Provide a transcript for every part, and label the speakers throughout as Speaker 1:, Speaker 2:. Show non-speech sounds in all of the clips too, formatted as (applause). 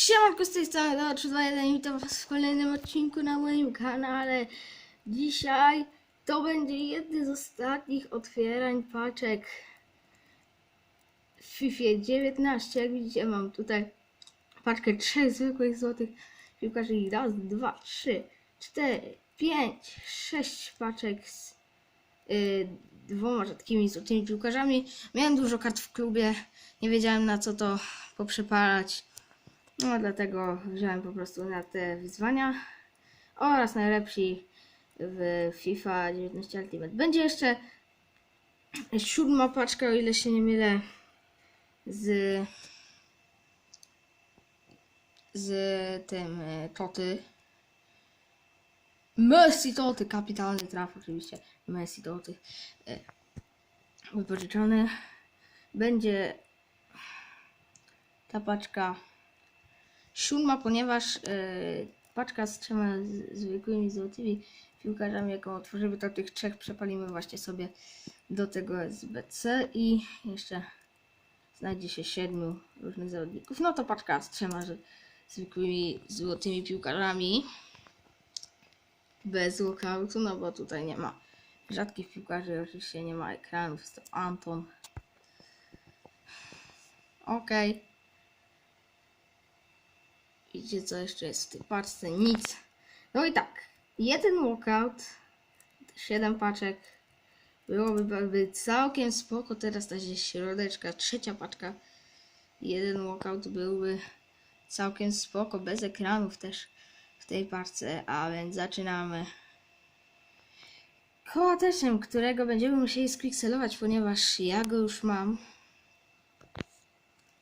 Speaker 1: Siemanko z tej strony do 321 i witam was w kolejnym odcinku na moim kanale. Dzisiaj to będzie jedny z ostatnich otwierań paczek w FIFA 19. Jak widzicie mam tutaj paczkę trzech zwykłych złotych piłkarzy i raz, dwa, trzy, cztery, pięć, sześć paczek z y, dwoma rzadkimi złotymi piłkarzami. Miałem dużo kart w klubie, nie wiedziałem na co to poprzepalać. No dlatego wziąłem po prostu na te wyzwania oraz najlepsi w FIFA 19 Ultimate. Będzie jeszcze siódma paczka, o ile się nie mylę, z z tym e, Toty. Messi Toty, kapitalny traf oczywiście. Messi Toty. e, Wypożyczony. Będzie ta paczka siódma, ponieważ e, paczka z trzema zwykłymi złotymi piłkarzami, jaką otworzymy, to tych trzech przepalimy właśnie sobie do tego SBC i jeszcze znajdzie się siedmiu różnych zawodników. No to paczka z trzema zwykłymi złotymi piłkarzami bez walkoutu, no bo tutaj nie ma rzadkich piłkarzy, oczywiście nie ma ekranów, jest to Anton. Okej. Widzicie co jeszcze jest w tej paczce? Nic. No i tak, jeden walkout, siedem paczek. Byłoby byłoby całkiem spoko. Teraz ta środeczka, trzecia paczka. Jeden walkout byłby całkiem spoko, bez ekranów też w tej paczce, a więc zaczynamy. Kołateszem, którego będziemy musieli spikselować, ponieważ ja go już mam.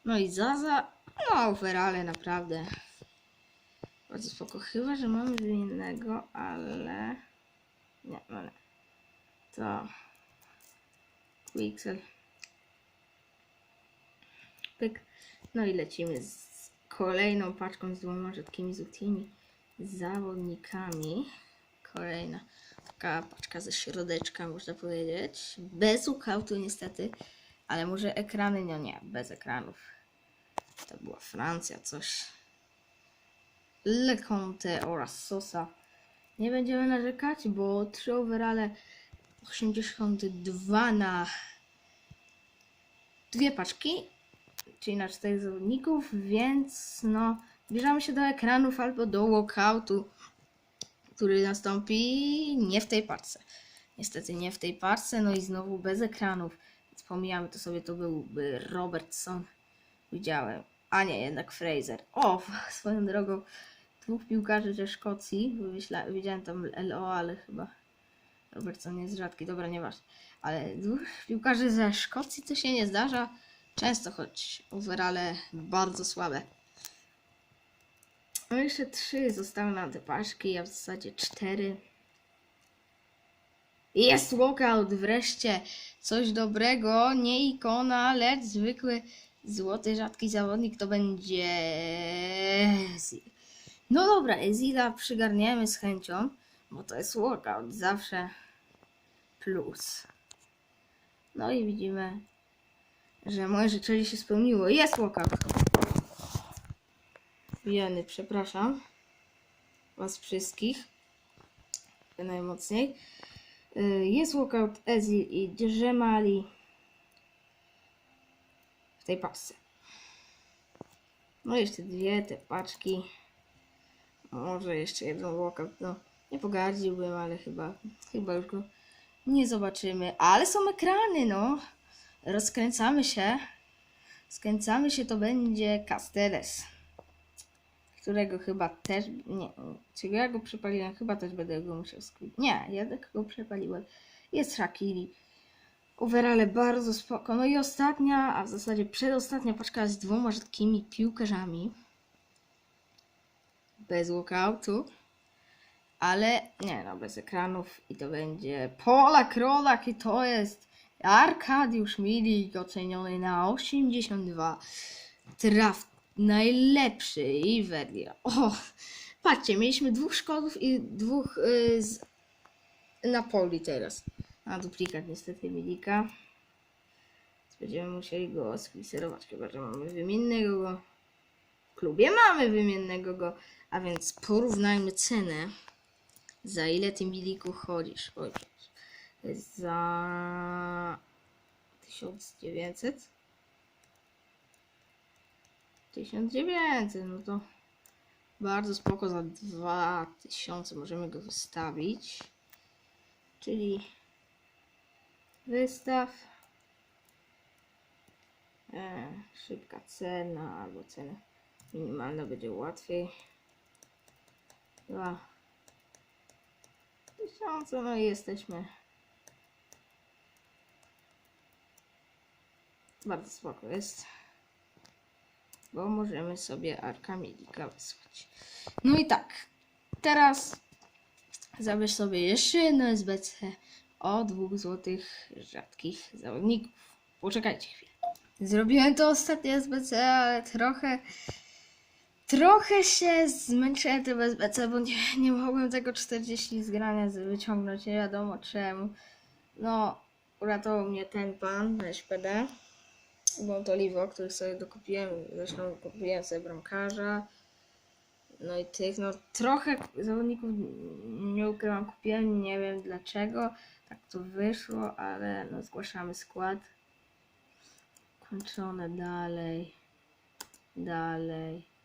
Speaker 1: No i Zaza, no overale naprawdę. Bardzo spoko. Chyba, że mamy innego, ale... Nie, no nie. To... Pixel. Pyk. No i lecimy z kolejną paczką z dwoma rzadkimi złotymi zawodnikami. Kolejna taka paczka ze środeczka, można powiedzieć. Bez ukautu niestety, ale może ekrany, no nie, bez ekranów. To była Francja, coś. Leconte oraz Sosa. Nie będziemy narzekać, bo trzy overale 82 na dwie paczki, czyli na czterech zawodników, więc no zbliżamy się do ekranów albo do walkoutu, który nastąpi nie w tej parce. Niestety nie w tej parce, no i znowu bez ekranów. Więc pomijamy to sobie, to byłby Robertson. Widziałem. A nie, jednak Fraser. O, swoją drogą dwóch piłkarzy ze Szkocji. Widziałem tam LO, ale chyba Robertson jest rzadki. Dobra, nieważne. Ale dwóch piłkarzy ze Szkocji to się nie zdarza często, choć overale bardzo słabe. No jeszcze trzy zostały nam te paczki, a w zasadzie cztery. Jest walkout wreszcie. Coś dobrego, nie ikona, lecz zwykły złoty rzadki zawodnik to będzie. No dobra, Ezila przygarniemy z chęcią, bo to jest walkout, zawsze plus. No i widzimy, że moje życzenie się spełniło. Jest walkout. Jeny, przepraszam Was wszystkich najmocniej. Y, Jest walkout Ezil i Dżemali w tej paczce. No jeszcze dwie te paczki. Może jeszcze jeden walkout. No, nie pogardziłbym, ale chyba, chyba już go nie zobaczymy. Ale są ekrany, no. Rozkręcamy się. Skręcamy się, to będzie Casteles którego chyba też, nie, czy ja go przepaliłem, chyba też będę go musiał skryć. Nie, ja tak go przepaliłem. Jest Shakiri. Overale bardzo spoko. No i ostatnia, a w zasadzie przedostatnia paczka z dwoma rzadkimi piłkarzami. Bez walkoutu. Ale nie no, bez ekranów i to będzie Polak Rolak i to jest Arkadiusz Milik oceniony na 82. Traf najlepszy i Verlia. O, patrzcie, mieliśmy dwóch Szkodów i dwóch y, z Napoli teraz. A duplikat niestety Milika. Będziemy musieli go skliserować, chyba że mamy wymiennego go. Klubie mamy wymiennego go, a więc porównajmy cenę. Za ile ty miliku chodzisz? Oj, za 1900? 1900, no to bardzo spoko za 2000 możemy go wystawić. Czyli wystaw e, szybka cena albo cena minimalna będzie łatwiej. Dwa tysiące, no i jesteśmy. Bardzo spoko jest. Bo możemy sobie Arkamilika wysłać. No i tak. Teraz zabierz sobie jeszcze jedno SBC o dwóch złotych rzadkich zawodników. Poczekajcie chwilę. Zrobiłem to ostatnie SBC, ale trochę trochę się zmęczyłem tym SBC, bo nie, nie mogłem tego 40 zgrania wyciągnąć, nie wiadomo czemu. No, uratował mnie ten pan z SPD. Był to Liwo, który sobie dokupiłem, zresztą kupiłem sobie bramkarza. No i tych, no trochę zawodników nie ukrywam, kupiłem, nie wiem dlaczego, tak to wyszło, ale no zgłaszamy skład. Kończone dalej, dalej.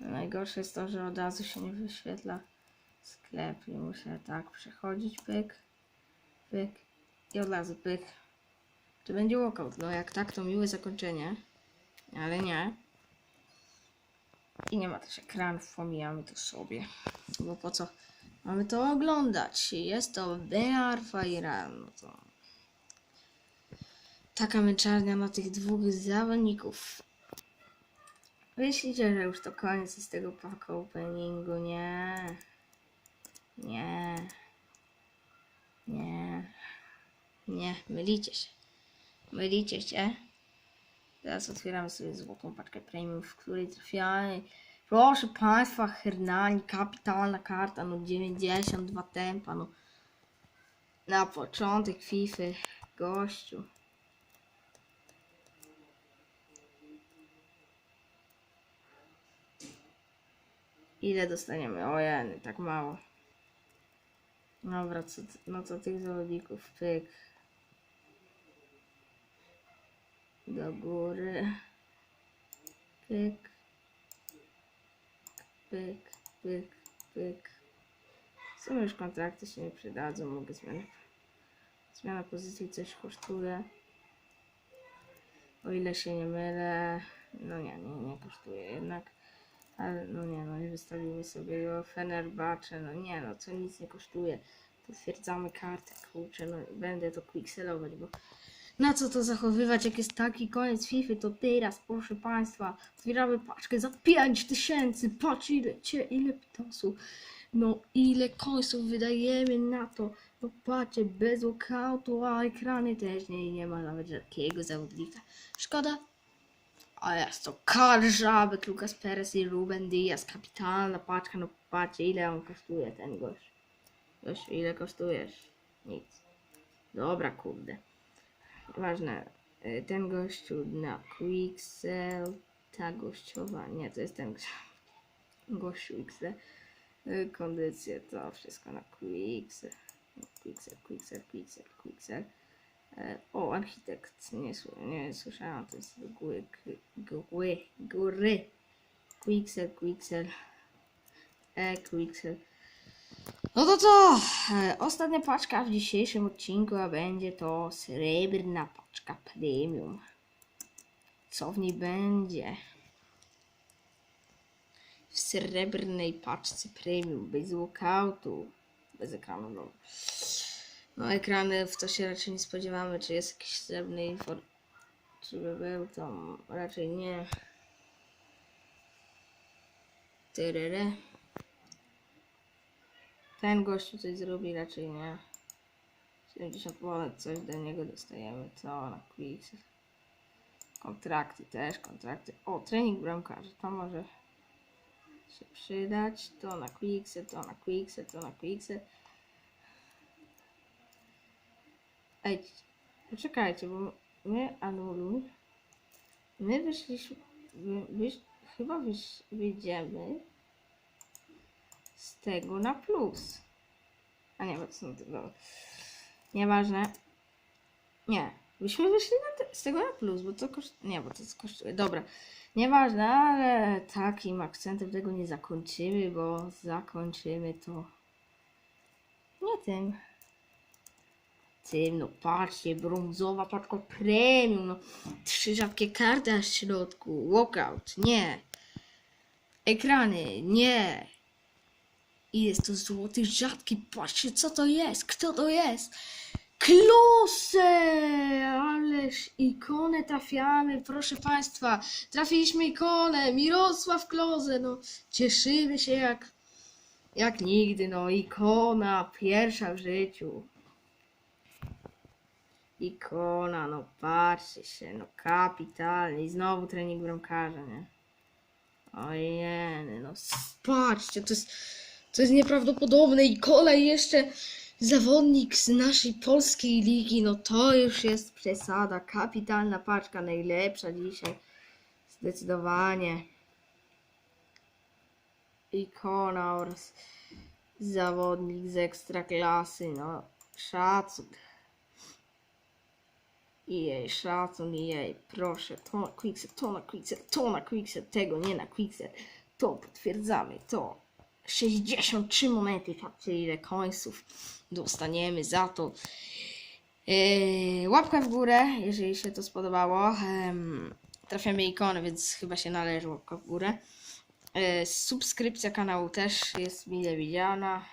Speaker 1: Najgorsze jest to, że od razu się nie wyświetla sklep i muszę tak przechodzić, pyk, pyk i od razu pyk. Czy będzie walkout? No jak tak, to miłe zakończenie, ale nie. I nie ma też ekranów, pomijamy to sobie. Bo po co mamy to oglądać? Jest to VR Fire, no to... Taka męczarnia na tych dwóch zawodników. Myślicie, że już to koniec z tego pack openingu? Nie. Nie. Nie. Nie, mylicie się. Mylicie się. Teraz otwieramy sobie złotą paczkę premium, w której trafiamy. Proszę Państwa, Hernani, kapitalna karta, no 92 tempa, no. Na początek FIFA, gościu. Ile dostaniemy? O jeny, tak mało. Dobra, co, ty- no to tych zawodników, pyk. Do góry. Pyk. Pyk, pyk, pyk. W sumie już kontrakty się nie przydadzą, mogę zmianę. Zmiana pozycji coś kosztuje. O ile się nie mylę. No nie, nie, nie kosztuje jednak. Ale no nie, no i wystawimy sobie go Fenerbahce, no nie no, co nic nie kosztuje. Potwierdzamy kartę, kurczę, no będę to quickselować, bo na co to zachowywać, jak jest taki koniec FIFA, to teraz, proszę Państwa, otwieramy paczkę za 5000, patrz ile, cie, ile pitosu, no ile końców wydajemy na to, no patrzcie, bez walkoutu, a ekrany też nie, nie ma nawet żadnego zawodnika. Szkoda, a jest to Karl Żabek, Lucas Perez i Ruben Diaz. Kapitalna paczka, no patrzcie ile on kosztuje ten gość. Gość, ile kosztujesz? Nic. Dobra, kurde. Ważne. y, Ten gościu na Quixel. Ta gościowa. Nie, to jest ten (laughs) gościu XD. Y, Kondycje, to wszystko na Quixel. Quixel, Quixel, Quixel, Quixel. E, O, architekt. Nie, nie słyszałam, to jest góry, góry, góry. Quixel, Quixel. E, Quixel. No to co? E, Ostatnia paczka w dzisiejszym odcinku, a będzie to srebrna paczka premium. Co w niej będzie? W srebrnej paczce premium, bez walkoutu, bez ekranu. No. No ekranów to się raczej nie spodziewamy, czy jest jakiś srebrny infor... Czy by był to raczej nie. Tyrere. Ten gościu coś zrobi, raczej nie. 70 monet, coś do niego dostajemy. Co na quiz. Kontrakty też, kontrakty. O, trening bramkarza, to może się przydać. To na quicksy, to na quicksy, to na quicksy. Ej, poczekajcie, bo my anuluj. My wyszliśmy. Wy, wyś, chyba wyś- wyjdziemy z tego na plus. A nie, bo to są tylko... Nieważne. Nie. Byśmy wyszli te, z tego na plus, bo to koszt... Nie, bo to kosztuje. Dobra. Nieważne, ale takim akcentem tego nie zakończymy, bo zakończymy to nie tym. Tym, no patrzcie, brązowa paczka premium, no trzy rzadkie karty na środku, walkout, nie. Ekrany, nie. I jest to złoty rzadki, patrzcie co to jest, kto to jest. Klose! Ależ ikonę trafiamy, proszę Państwa. Trafiliśmy ikonę, Mirosław Klose, no. Cieszymy się jak, jak nigdy, no. Ikona, pierwsza w życiu. Ikona, no patrzcie się, no kapitalnie. I znowu trening bramkarza, nie? Ojej, no patrzcie, to jest, to jest nieprawdopodobne. I kolej jeszcze zawodnik z naszej polskiej ligi, no to już jest przesada. Kapitalna paczka, najlepsza dzisiaj. Zdecydowanie. Ikona oraz zawodnik z ekstraklasy, no szacun. I jej szacun, i jej, proszę, to na quickset, to na quickset, to na quickset, tego nie na quickset, to potwierdzamy, to 63 monety, patrzcie ile końców dostaniemy za to. Yy, łapka w górę, jeżeli się to spodobało. Em, trafiamy ikony, więc chyba się należy łapka w górę. Yy, subskrypcja kanału też jest mile widziana.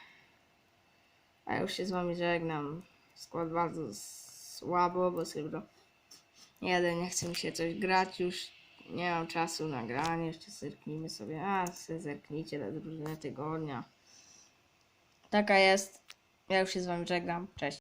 Speaker 1: A już się z wami żegnam. Skład bardzo słabo, bo srebro jeden, nie chce mi się coś grać już. Nie mam czasu na granie, jeszcze zerknijmy sobie. A, se zerknijcie na drużynę tygodnia. Taka jest. Ja już się z wami żegnam. Cześć.